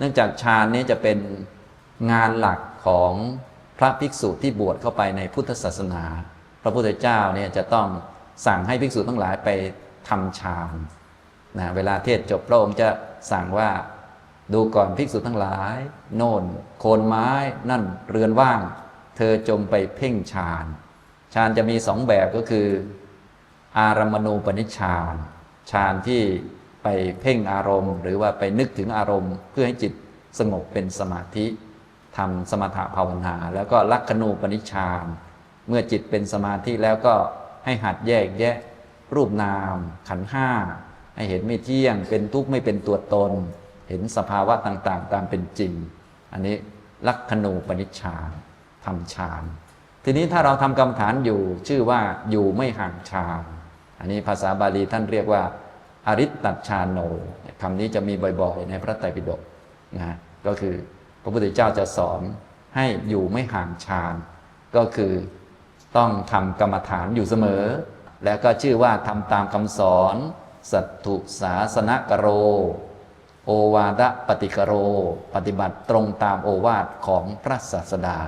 เนื่องจากฌานนี้จะเป็นงานหลักของพระภิกษุที่บวชเข้าไปในพุทธศาสนา พระพุทธเจ้าเนี่ยจะต้องสั่งให้ภิกษุทั้งหลายไปทำฌานนะเวลาเทศจบพระองค์จะสั่งว่าดูก่อนภิกษุทั้งหลาย โน่น โคนไม้ นั่นเรือนว่าง เธอจงไปเพ่งฌานฌานจะมีสองแบบก็คือ อารมณูปนิชฌานฌานที่ ไปเพ่งอารมณ์ หรือว่าไปนึกถึงอารมณ์ เพื่อให้จิตสงบเป็นสมาธิทำสมถะภาวนา แล้วก็ลักขณูปนิชฌานเมื่อจิตเป็นสมาธิแล้วก็ให้หัดแยกแยะ รูปนาม ขันห้าให้เห็นไม่เที่ยงเป็นทุกข์ไม่เป็นตัวตน เห็นสภาวะต่างๆ ตามเป็นจริง อันนี้ลักขณูปนิชฌานทำฌานทีนี้ถ้าเราทำกรรมฐานอยู่ชื่อว่าอยู่ไม่ห่างฌานอันนี้ภาษาบาลีท่านเรียกว่า อริตตัชาโนคำนี้จะมีบ่อยๆ ในพระไตรปิฎกนะก็คือพระพุทธเจ้าจะสอนให้อยู่ไม่ห่างฌานก็คือต้องทำกรรมฐานอยู่เสมอ แล้วก็ชื่อว่าทำตามคำสอน สัตถุสาสนกโร โอวาทปฏิกโร ปฏิบัติตรงตามโอวาทของพระศาสดา